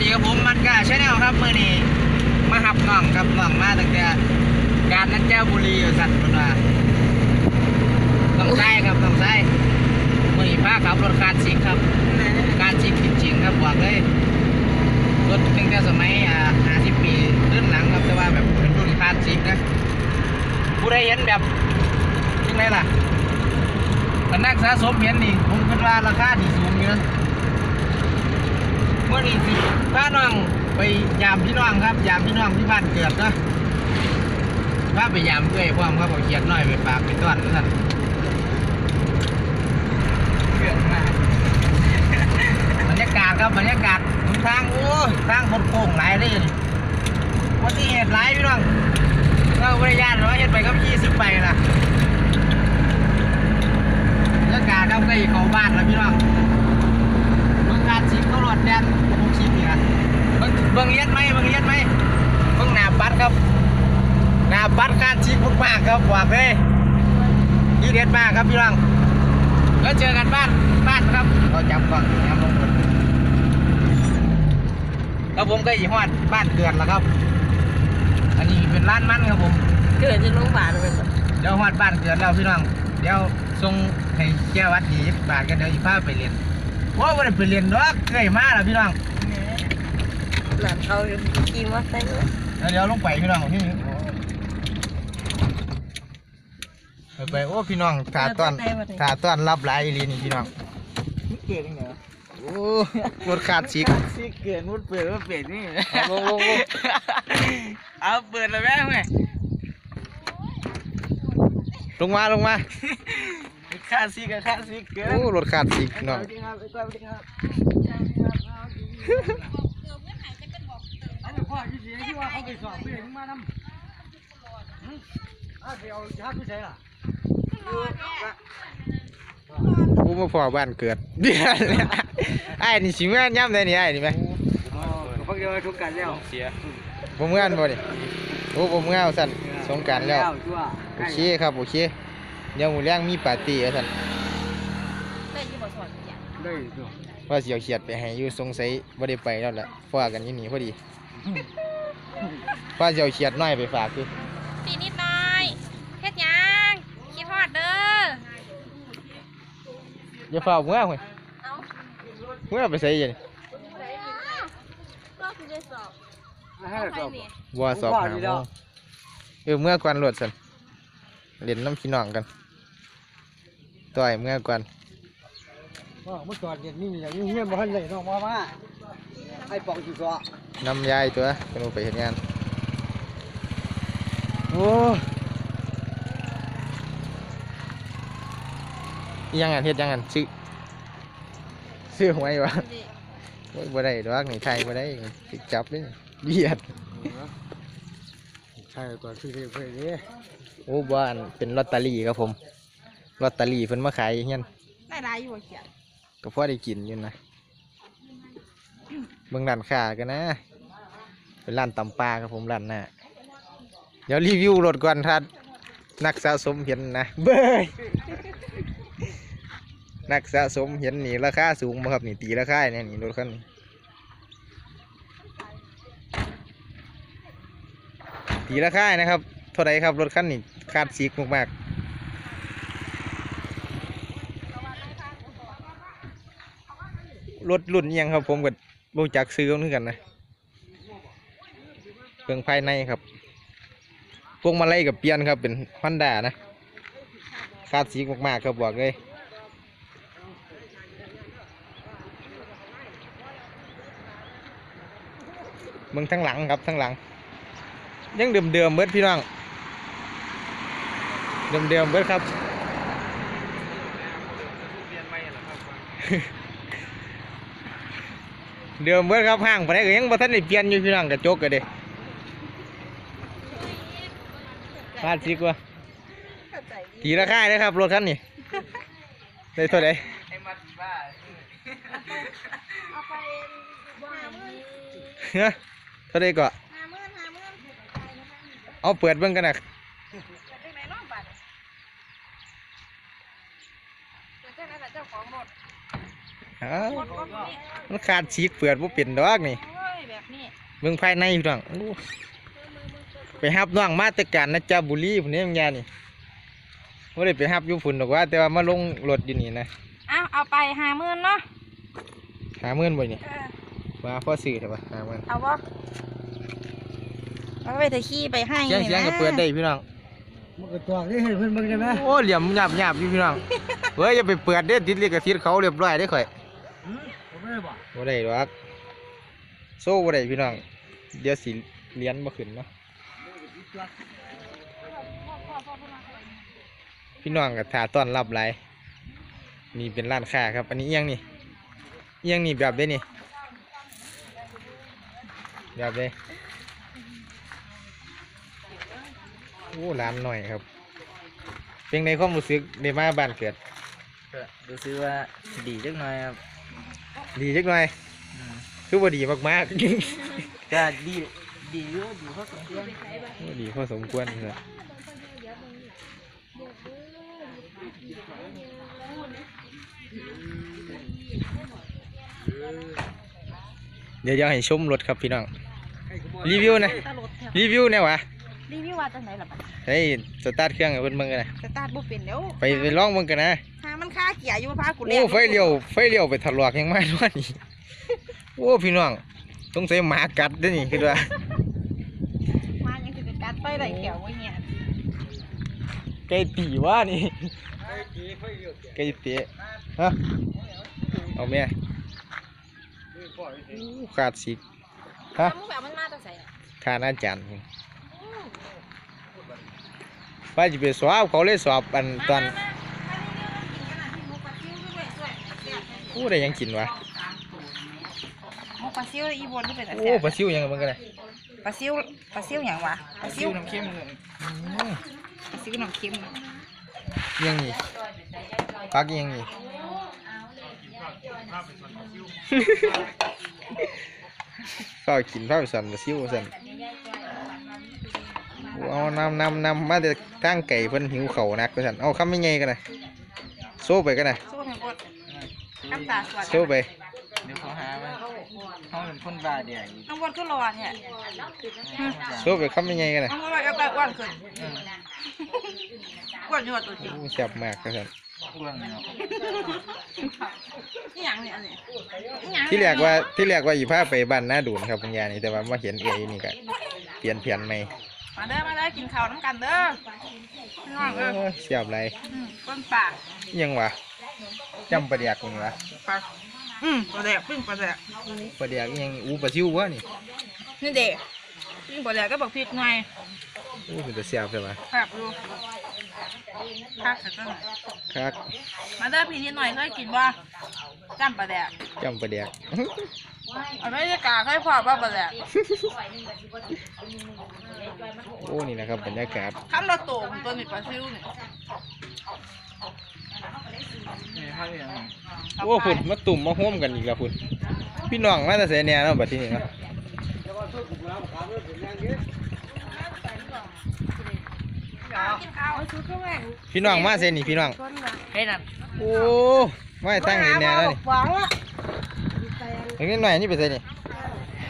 ดีครับผมมันกาชาแนลครับมื่อนี้มาหับน้องครับน้องมาตั้งแต่การนัดเจ้าบุรีอยู่สัตว์คนว่าต้องใช้ครับต้องใช้มื่อนี้พาขับรถคาร์ดซิกครับคาร์ดซิกจริงๆครับบอกเลยรถตั้งแต่สมัยอ่าห้าสิบปีขึ้นหลังครับแต่ว่าแบบเป็นรุ่นคาร์ดซิกนะผู้ใดเห็นแบบยังไงล่ะแต่นักสะสมเห็นนี่ผมคิดว่าราคาดีสูงอยู่นะ เมื่อนี้สิพาน้องไปยามพี่น้องครับ ยามพี่น้องที่บ้านเกิดนะพาไปยามด้วยพร้อมครับเอาเขียนน้อยไปฝากไปต้อนนั่นเกิดมาบรรยากาศครับบรรยากาศทางโอ้ทางคนโค้งหลายเลยวันที่เหตุหลายพี่น้องเราบริยานร้อยเห็นไปกับยี่สิบไปนะบรรยากาศครับใกล้เขาบ้านแล้วพี่น้อง เบิ่งการชิมเขาหลอด แดนหกชิมนี่นะเบิ่งเบิ่งเย็ดไหมเบิ่งเย็ดไหมเบิ่งหน้าปัดครับหน้าปัดการชิมมากๆครับบอกเลยยี่เด็ดมากครับพี่น้องแล้วเจอกันบ้านบ้านครับเราจับก่อนจับลงก่อนแล้วผมก็อีฮอดบ้านเกิดแล้วครับ อันนี้เป็นร้านมันครับผมเกิดที่โรงพยาบาลเลยแบบเดี๋ยวฮอดบ้านเกิดแล้วพี่น้อง เดี๋ยวส่งให้แก้วัดดีบาทกันเดี๋ยวอีพาไปเรียน ว่าไม่ได้ไปเรียนดอกเคยมาแล้วพี่น้องหลานเขากินว่าไส้เนื้อแล้วเดี๋ยวลงไปพี่น้องที่นี่ไปไปโอ้พี่น้องถาต้อนถาต้อนรับหลายอีหลีนี่พี่น้องเกิดยังไงโอ้รถขาดชิกสิเกิดมุดเปิดว่าเปลี่ยนนี่เอาลงลงลงเอาเปิดเลยแม่แม่ลงมาลงมา ค่าซีกับค่าซีเกินโอ้รถขาดชิกพี่น้องสวัสดีครับสวัสดีครับอันนี้พ่อที่เสียที่ว่าเขาไปสอบเพื่อนมานำอ้าวเดี๋ยวจะผู้ใช่ล่ะกูมาพอบ้านเกิดเดี๋ยวเนี่ยไอ้นี่สิเมื่อนย่ำได้นี่ไอ้นี่ไหมอ๋อพวกเดียวทุกกันแล้วเสียผมเมื่อนบ่ดิโอ้ผมเมื่อสั่นสงกรารแล้วชั่วโอเคครับโอเค เดี๋ยวหมูเลี้ยงมีปาร์ตี้ว่าสั่นได้ยี่บอกสอนอย่างได้ตัวว่าสิเอาเขียดไปให้อยู่สงสัยบ่ได้ไปแล้วแหละฟ้ากันอยู่นี่พอดีว่าสิเอาเขียดน้อยไปฝากคือปีนิดหน่อยเฮ็ดหยังคิดฮอดเด้ออย่าฟ้าเมื่อเว้ยเอาเมื่อไปใส่ยันเราคือได้สอบให้สอบบัวสอบหาผมว่าอยู่โมแล้วงเออเมื่อก่อนรถสั่น เล่นน้ำพี่น้องกันต่อยเมื่อก่อนว่าเมื่อก่อนเด็กนี่อย่างนี้เงี้ยบ่ทันเลยน้องมาว่าไอ้ปองจุสอน้ำยายตัวเป็นไปเห็นงานโอ้อิหยังอันเฮ็ดหยังอันซื้อซื้อหวยวะโอ้ยบ่ได้ดอกนี่ไทยบ่ได้ติดจับเลยเบียดใช่ตัวที่เรียกเพื่อนนี่โอ้บ้านเป็นลอตเตอรี่ครับผมลอตเตอรี่เพิ่นมาขายเงี้ยได้หลายอยู่บ่เขียนก็พอได้กินอยู่นะเบิ่งร้านค้ากันนะ เป็นร้านตำปลาครับผมร้านหน้าเดี๋ยวรีวิวรถก่อนถ้านักสะสมเห็นนะเบ้ยนักสะสมเห็นนี่ราคาสูงบ่ครับนี่ตีราคาเนี่ยนี่รถคันนี้ ตีราคานะครับเท่าไรครับรถคันนี้คาดซีกมากๆรถรุ่นยังครับ ผมก็บ่รู้จักซื้อเหมือนกันนะเครื่องภายในครับ พวงมาลัยกับเปียนครับเป็นฮอนด้านะคาดซีกมากๆครับบอกเลยมืองทั้งหลังครับทั้งหลัง ยังเดิมเดิมๆเบิดพี่น้องเดิมเดิมๆเบิดครับเดิมเบิดครับห้างไปไหนก็ยังบ่ทันได้เปลี่ยนอยู่พี่น้องกระจกกันเด้คาดซิกว่าเข้าใจดีตีราคาเลยครับรถคันนี้ได้เท่าไหร่ไอ้มัดบ้าเอาไปห้าหมื่นฮะเท่าไหร่ก็ห้าหมื่นห้าหมื่น เอาเปิดเบิ่งกันนะเกิดจังไหนน้องบัดเกิดจังไหนะเจ้าของรถอ้าวรถรถนี่มันขาดซีกเปิดบ่เป็นดอกนี่ โอ้ยเมืองภายในพี่น้องโอ้ไปฮับน้องมาแตการนะจ๊ะบุรีพุ่นนี้มึงยานี่ไม่ได้ไปฮับอยู่พุ่นหรอกว่า แต่ว่ามาลงรถอยู่นี่นะอ้าวเอาไปหาหมื่นเนาะหาเมื่อนบ่นี่เออมาพ่อสื่อเถอะวะหาเมื่อนเอาบ่ เอาไปแต่ขี้ไปให้เสียงเสียงก็เปิดได้พี่น้องมันก็ตัวนี่ให้เพิ่นเบิ่งได้ไหมโอ้เหลี่ยมหยาบหยาบอยู่พี่น้องเฮ้ยอย่าไปเปิดเด้อติดลิขสิทธิ์เขาเรียบร้อยได้อข่อยหืมผมไม่ได้บอกบ่ได้หรอกโซ่บ่ได้พี่น้องเดี๋ยวสิเลี้ยนบ่ขึ้นเนาะพี่น้องก็ท่าต้อนรับหลายนี่เป็นร้านค้าครับ อันนี้เอียงนี่เอียงนี่แบบได้นี่แบบได้ โอ้ร้านหน่อยครับ เป็นในความรู้สึกในมาบ้านเกิดรู้สึกว่าดีจังหน่อยครับดีจักหน่อยคือว่าดีมากๆก็ดีดีอยู่ดีพอสมควรโอ้ดีพอสมควรเลยเดี๋ยวจะให้ชมรถครับพี่น้อง รีวิวนะตลดแถวรีวิวเนี่ยวะ รีวิวว่าจังไหนล่ะบัดให้สตาร์ทเครื่องให้เพิ่นเบิ่งกันนะสตาร์ทบ่เป็นเดี๋ยวไปไปลองเบิ่งกันนะหามันค่าเกียร์อยู่พากูแล่โอ้นไฟเลี้ยวไฟเลี้ยวไปถลอกยังมาด้วยนี่โอ้พี่น้องต้องใส่หมากัดเด้วยนี่คิดว่ามายังสิเป็นการไปได้แขวไว้เนี่ยไก่ตีว่านี่ไก่ตีฮะเอาแม่อู้ขาดสิฮะมึงแบบมันมาจังไสขาดอาจารย์ ไปจะไปสอบเขาเลยสอบอันตอนอู้ได้ยังกินวะปลาซิวอีบนที่เป็นอะไรโอ้ปลาซิวยังมันกันเลยปลาซิวปลาซิวหยังวะปลาซิวน้ำเข้มปลาซิวน้ำเค็มยังนี่ปักยังนี่ก็กินข้าวสันปลาซิวสัน เอานำนำนำมาแต่ตั้งไก่เพิ่นหิวเขาวนักสันเอาคำไม่ไงกันนะโซ่ไปกันนะสู้ทั้งหมดน้ำตาสวดโซ่ไปเดี๋ยวเขาหาว่าเขาเป็นคนบาเดียวอีกน้ำบนขึ้นรอเนี่ยโซ่ไปคำไม่ไงกันนะน้ำบนก็ไปอ้วนขึ้นอ้วนอยู่ว่าตัวจริงโอ้แซ่บมากกันสันอ้วนเนาะนี่หยังเนี่ยอันนี้นี่หยังที่แรกว่าที่แรกว่าอยู่พาไปบ้านหน้าดูนครับคุณยายนี่แต่ว่ามาเห็นเอ๋ยนี่ก็เปลี่ยนเปลี่ยนใหม่ มาเด้อมาเด้อกินข้าวน้ำกันเด้อพี่น้องเด้อโอ้เสียบไรอืมต้นปากยังวะจำปลาเดียกนี่วะปลาอืมปลาแดกปิ้งปลาแดกปลาเดียกอิหยังอู้ปลาซิววะนี่นี่เด็กปิ้งปลาแดกก็บอกพริกไงอู้เป็นตะเสียบใช่ปะครับดูคักสักหน่อยครับมาเด้อพี่นิดหน่อยเคยกินบ่จ้ำปลาแดกจำปลาเดียก เอาไม่ได้กาเคยพอบ่ปลาแดกโอ้นี่นะครับบรรยากาศคำละโตมตัวนี้ปลาซิวนี่นี่เขาเรียกโอ้พุ่นมาตุ่มมาห่วมกันอีกแล้วพุ่นพี่น้องมาแต่เสียแหน่เนาะบัดทีนี้เนาะกินข้าวชุดเครื่องแรกพี่น้องมาเสียนี่พี่น้องเฮ้ยนั่นโอ้ไม่ตั้งเห็นแหน่แล้วนี่ หวังอะถึงนิดหน่อยนี่ไปเสียนี่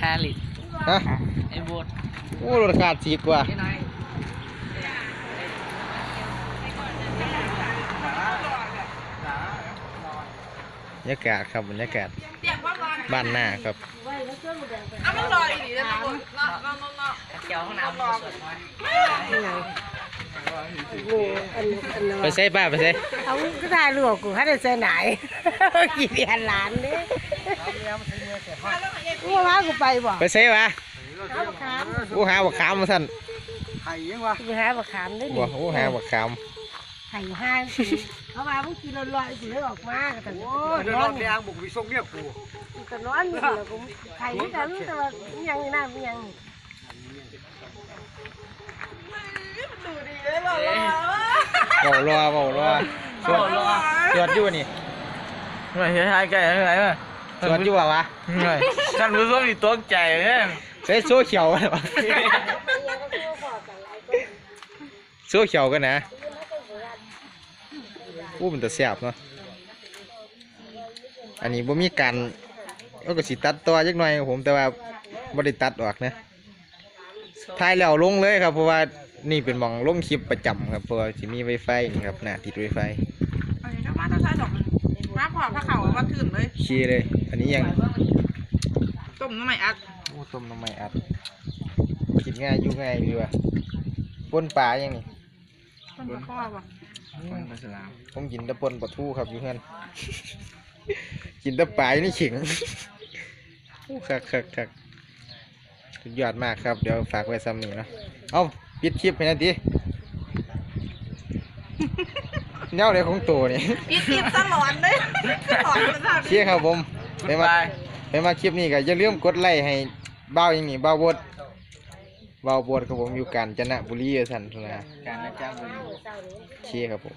คาลิฮะไอ้โบดโอ้รถขาดสีกว่าไอ้น้อยบรรยากาศครับบรรยากาศเปียกว่าก่อนบ้านหน้าครับเอามันรออีกดีนะทุกคนเนาะเนาะเนาะเนาะเจ้าห้องน้ำมันสวยน้อยโอ้อันอันนั้นไปใส่ป้าไปใส่เอาก็ได้ลูกกูให้ได้เสนไหนกี่เดือนหลานเด้ กูว่ากูไปบ่ไปใส่วะหาบักขามโอ้หาบักขามมาสั่นไห้ยังวะไปหาบักขามได้ดิโอ้หาบักขามไห้ห้างเขาว่ามึงกินลอยๆกูเลยออกมาแต่โอ้ยนอนแดงบุกไปส่งเมียกูก็นอนอยู่แล้วกูไห้กันแต่ว่ายังนี่นะยังเบารอเบารอสวดสวดอยู่นี่หน่อยท้ายไก่อะไรวะ สวดอยู่วะวะหน่อยท่านผู้ชมนี่ตกใจเลยใส่โซ่เขียววะโซ่เขียวกันนะอู้มันจะแสบเนาะอันนี้บ่มีการเอาก็สิตัดต่อจักหน่อยครับผมแต่ว่าบ่ได้ตัดออกนะถ่ายแล้วลงเลยครับเพราะว่านี่เป็นหมองลงคลิปประจำครับเพราะว่าสิมี Wi-Fi นี่ครับหน้าติด Wi-Fi อันนี้ก็มาต้องใช้ดอกมาพอพระเขามาขึ้นเลยขี้เลย อันนี้ยัง ต้มน้ำมันอัดโอ้ต้มน้ำมันอัดกินง่ายอยู่ง่ายดีว่ะป่นปลายังนี่ต้มข้อป่ะป่นปลาสลามผมกินแต่ป่นปลาทูครับอยู่เพื่อนกินแต่ปลาอยู่ในี่ขิงโอ้คักคักคักสุดยอดมากครับเดี๋ยวฝากไว้ซ้ำนี่เนาะเอาปิดคลิปให้หนาที เน่าเลยของตัวนี่ปี๊บตลอดเลยตลอดเลยเชี่ยครับผมไปมาไปมาคลิปนี้ก็อย่าลืมกดไลค์ให้เบ้าอย่างนี้เบ้าบดเบ้าบดครับผมอยู่กาญจนบุรีเออสันทุนาการนะจ้าบุญเชี่ยครับผม